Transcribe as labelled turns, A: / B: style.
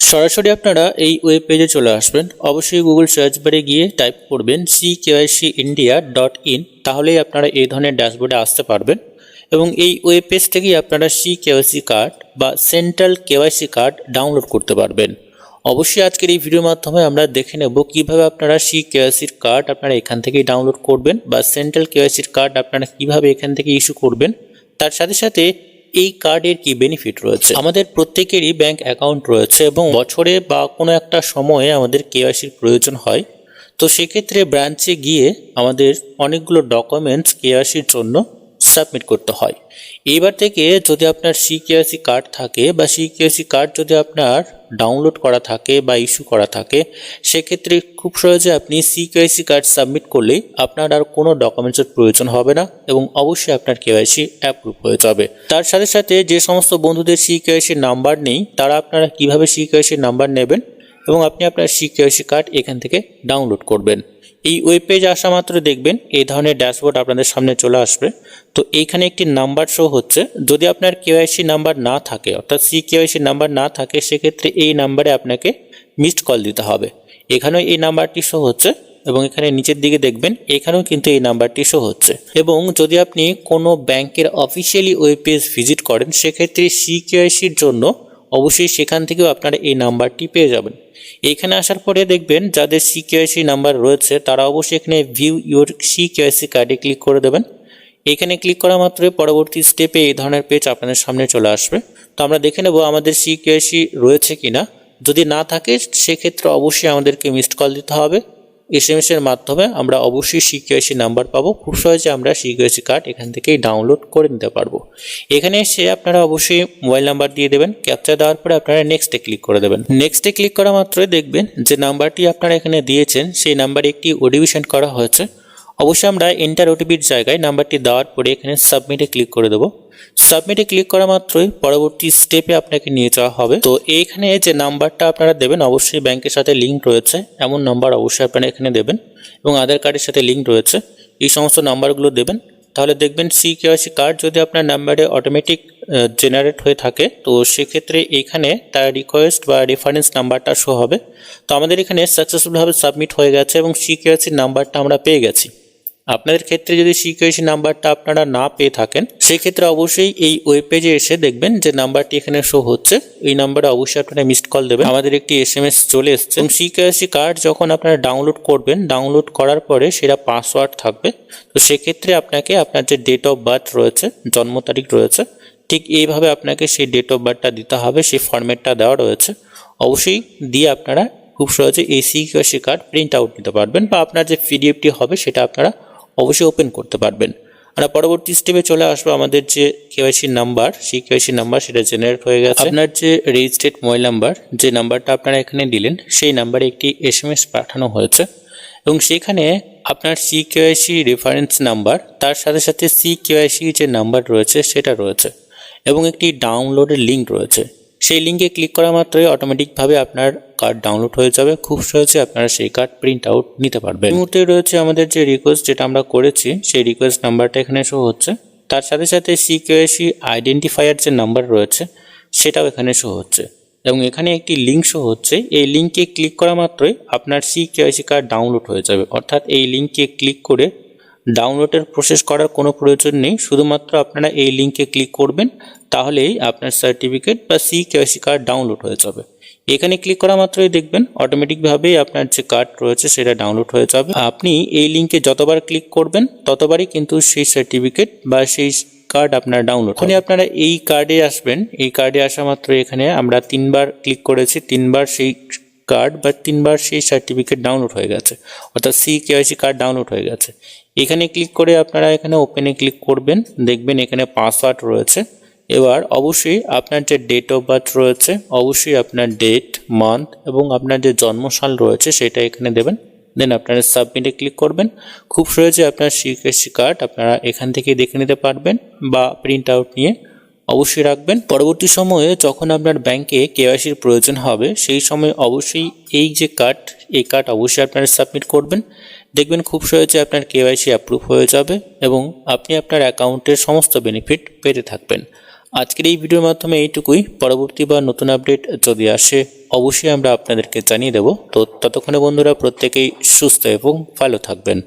A: সরাসরি আপনারা এই ওয়েব পেজে চলে আসবেন। অবশ্যই গুগল সার্চ বারে গিয়ে টাইপ করবেন C KYC India dot in তাহলেই আপনারা এই ধরনের ড্যাশবোর্ডে আসতে পারবেন। এবং এই ওয়েব পেজ থেকেই আপনারা সি কেওয়াইসি কার্ড বা সেন্ট্রাল কেওয়াইসি কার্ড ডাউনলোড করতে পারবেন। অবশ্যই আজকের এই ভিডিওর মাধ্যমে আমরা দেখে নেব কীভাবে আপনারা সি কেওয়াইসির কার্ড আপনারা এখান থেকেই ডাউনলোড করবেন বা সেন্ট্রাল কেওয়াইসির কার্ড আপনারা কীভাবে এখান থেকে ইস্যু করবেন। তার সাথে সাথে এই কার্ডের কি বেনিফিট রয়েছে? আমাদের প্রত্যেকেরই ব্যাংক অ্যাকাউন্ট রয়েছে এবং বছরে বা কোনো একটা সময়ে আমাদের কেওয়াইসির প্রয়োজন হয়। তো সেক্ষেত্রে ব্রাঞ্চে গিয়ে আমাদের অনেকগুলো ডকুমেন্টস কেওয়াইসির জন্য সাবমিট করতে হয়। এইবার থেকে যদি আপনার সিকেআইসি কার্ড থাকে বা সিকেআইসি কার্ড যদি আপনার ডাউনলোড করা থাকে বা ইস্যু করা থাকে, সেক্ষেত্রে খুব সহজে আপনি সিকেআইসি কার্ড সাবমিট করলেই আপনার আর কোনো ডকুমেন্টসের প্রয়োজন হবে না এবং অবশ্যই আপনার কেওয়াইসি অ্যাপ্রুভ হয়ে যাবে। তার সাথে সাথে যে সমস্ত বন্ধুদের সিকেআইসি নাম্বার নেই, তারা আপনারা কীভাবে সিকেআইসি নাম্বার নেবেন এবং আপনি আপনার সিকিউরিটি কার্ড এখান থেকে ডাউনলোড করবেন। এই ওয়েব পেজ আসা মাত্র দেখবেন এই ধরনের ড্যাশবোর্ড আপনাদের সামনে চলে আসবে। তো এইখানে একটি নাম্বার শো হচ্ছে। যদি আপনার কেওয়াইসি নাম্বার না থাকে, অর্থাৎ সি কেওয়াইসি নাম্বার না থাকে, সেক্ষেত্রে এই নাম্বারে আপনাকে মিসড কল দিতে হবে। এখানেও এই নাম্বারটি শো হচ্ছে এবং এখানে নিচের দিকে দেখবেন, এখানেও কিন্তু এই নাম্বারটি শো হচ্ছে। এবং যদি আপনি কোনো ব্যাংকের অফিসিয়ালি ওয়েব পেজ ভিজিট করেন, সেক্ষেত্রে সি কেওয়াইসির জন্য অবশ্যই সেখান থেকেও আপনারা এই নাম্বারটি পেয়ে যাবেন। এখানে আসার পরে দেখবেন যাদের সিকিউআইসি নাম্বার রয়েছে, তারা অবশ্যই এখানে ভিউ ইউর সিকিউআইসি কার্ডে ক্লিক করে দেবেন। এখানে ক্লিক করা মাত্রই পরবর্তী স্টেপে এই ধরনের পেজ আপনাদের সামনে চলে আসবে। তো আমরা দেখে নেব আমাদের সিকিউআইসি রয়েছে কিনা। যদি না থাকে, সেক্ষেত্রে অবশ্যই আমাদেরকে মিসড কল দিতে হবে। এস এর মাধ্যমে আমরা অবশ্যই সিকিউরিসি নাম্বার পাবো। খুব সহজে আমরা সিকিউআইসি কার্ড এখান থেকেই ডাউনলোড করে নিতে পারব। এখানে এসে আপনারা অবশ্যই মোবাইল নাম্বার দিয়ে দেবেন। ক্যাপচার দেওয়ার পরে আপনারা নেক্সটে ক্লিক করে দেবেন। নেক্সটে ক্লিক করা মাত্রই দেখবেন যে নাম্বারটি আপনারা এখানে দিয়েছেন, সেই নাম্বারে একটি ওডিবি সেন্ড করা হয়েছে। অবশ্যই আমরা এন্টার ওটিপির জায়গায় নাম্বারটি দেওয়ার পরে এখানে সাবমিটে ক্লিক করে দেবো। সাবমিটে ক্লিক করা মাত্রই পরবর্তী স্টেপে আপনাকে নিয়ে যাওয়া হবে। তো এইখানে যে নাম্বারটা আপনারা দেবেন, অবশ্যই ব্যাংকের সাথে লিঙ্ক রয়েছে। এমন নাম্বার অবশ্যই আপনারা এখানে দেবেন এবং আধার কার্ডের সাথে লিঙ্ক রয়েছে। এই সমস্ত নাম্বারগুলো দেবেন। তাহলে দেখবেন সি কেওয়াইসি কার্ড যদি আপনার নাম্বারে অটোমেটিক জেনারেট হয়ে থাকে, তো সেক্ষেত্রে এখানে তার রিকোয়েস্ট বা রেফারেন্স নাম্বারটা শো হবে। তো আমাদের এখানে সাকসেসফুলভাবে সাবমিট হয়ে গেছে এবং সি কেওয়াইসির নাম্বারটা আমরা পেয়ে গেছি। আপনাদের ক্ষেত্রে যদি সিকিউরিটি নাম্বারটা আপনারা না পেয়ে থাকেন সেই ক্ষেত্রে অবশ্যই এই ওয়েব পেজে এসে দেখবেন যে নাম্বারটি এখানে শো হচ্ছে। এই নাম্বারে অবশ্যই আপনারা মিসড কল দেবেন। আমাদের একটি এস চলে এসছে। এবং সিকিউরিটি কার্ড যখন আপনারা ডাউনলোড করবেন ডাউনলোড করার পরে সেটা পাসওয়ার্ড থাকবে। তো সেক্ষেত্রে আপনাকে আপনার যে ডেট অফ বার্থ রয়েছে, জন্ম তারিখ রয়েছে, ঠিক এইভাবে আপনাকে সেই ডেট অফ বার্থটা দিতে হবে, সেই ফর্মেটটা দেওয়া রয়েছে। অবশ্যই দিয়ে আপনারা খুব সহজে এই সিকিউরিটি কার্ড প্রিন্ট আউট নিতে পারবেন বা আপনার যে পিডিএফটি হবে, সেটা আপনারা অবশ্যই ওপেন করতে পারবেন। আমরা পরবর্তী স্টেপে চলে আসব আমাদের যে কেওয়াইসি নাম্বার সেই কেওয়াইসি নাম্বার সেটা জেনারেট হয়ে গেছে। আপনার যে রেজিস্ট্রেড মোবাইল নাম্বার যে নাম্বারটা আপনারা এখানে দিলেন, সেই নাম্বারে একটি এস এম এস পাঠানো হয়েছে। এবং সেখানে আপনার সি কেওয়াইসি রেফারেন্স নাম্বার তার সাথে সাথে সি কেওয়াইসি যে নাম্বার রয়েছে, সেটা রয়েছে। এবং একটি ডাউনলোডের লিঙ্ক রয়েছে। সেই লিঙ্কে ক্লিক করা মাত্রই অটোমেটিকভাবে আপনার কার্ড ডাউনলোড হয়ে যাবে। খুব সহজে আপনারা সেই কার্ড প্রিন্ট আউট নিতে পারবেন। মুহূর্তে রয়েছে আমাদের যে রিকোয়েস্ট যেটা আমরা করেছি, সেই রিকোয়েস্ট নাম্বারটা এখানে শো হচ্ছে। তার সাথে সাথে সিকিউএসি আইডেন্টিফায়ার যে নাম্বার রয়েছে, সেটাও এখানে শো হচ্ছে। এবং এখানে একটি লিঙ্ক শো হচ্ছে। এই লিঙ্কে ক্লিক করা মাত্রই আপনার সি সিকিউএসি কার্ড ডাউনলোড হয়ে যাবে। অর্থাৎ এই লিঙ্কে ক্লিক করে ডাউনলোডের প্রসেস করার কোনো প্রয়োজন নেই। শুধুমাত্র আপনারা এই লিঙ্কে ক্লিক করবেন, তাহলেই আপনার সার্টিফিকেট বা সি কেওয়াইসি কার্ড ডাউনলোড হয়ে যাবে। এখানে ক্লিক করা মাত্রই দেখবেন অটোমেটিকভাবেই আপনার যে কার্ড রয়েছে সেটা ডাউনলোড হয়ে যাবে। আপনি এই লিঙ্কে যতবার ক্লিক করবেন, ততবারই কিন্তু সেই সার্টিফিকেট বা সেই কার্ড আপনার ডাউনলোড এখন আপনারা এই কার্ডে আসবেন। এই কার্ডে আসা মাত্র এখানে আমরা তিনবার ক্লিক করেছি। তিনবার সেই কার্ড বা তিনবার সেই সার্টিফিকেট ডাউনলোড হয়ে গেছে। অর্থাৎ সি কেওয়াইসি কার্ড ডাউনলোড হয়ে গেছে। এখানে ক্লিক করে আপনারা এখানে ওপেনে ক্লিক করবেন, দেখবেন এখানে পাসওয়ার্ড রয়েছে। এবার অবশ্যই আপনার যে ডেট অফ বার্থ রয়েছে, অবশ্যই আপনার ডেট মান্থ এবং আপনার যে জন্মসাল রয়েছে সেটা এখানে দেবেন। দেন আপনারা সাবমিটে ক্লিক করবেন। খুব সহজে আপনার সিকেসি কার্ড আপনারা এখান থেকে দেখে নিতে পারবেন বা প্রিন্ট আউট নিয়ে। অবশ্যই রাখবেন। পরবর্তী সময়ে যখন আপনার ব্যাংকে কেওয়াইসির প্রয়োজন হবে, সেই সময় অবশ্যই এই যে কার্ড এই কার্ড অবশ্যই আপনারা সাবমিট করবেন। দেখবেন খুব সহজে আপনার কেওয়াইসি অ্যাপ্রুভ হয়ে যাবে এবং আপনি আপনার অ্যাকাউন্টের সমস্ত বেনিফিট পেতে থাকবেন। আজকের এই ভিডিওর মাধ্যমে এইটুকুই। পরবর্তী বা নতুন আপডেট যদি আসে, অবশ্যই আমরা আপনাদেরকে জানিয়ে দেব। তো ততক্ষণে বন্ধুরা প্রত্যেকেই সুস্থ এবং ভালো থাকবেন।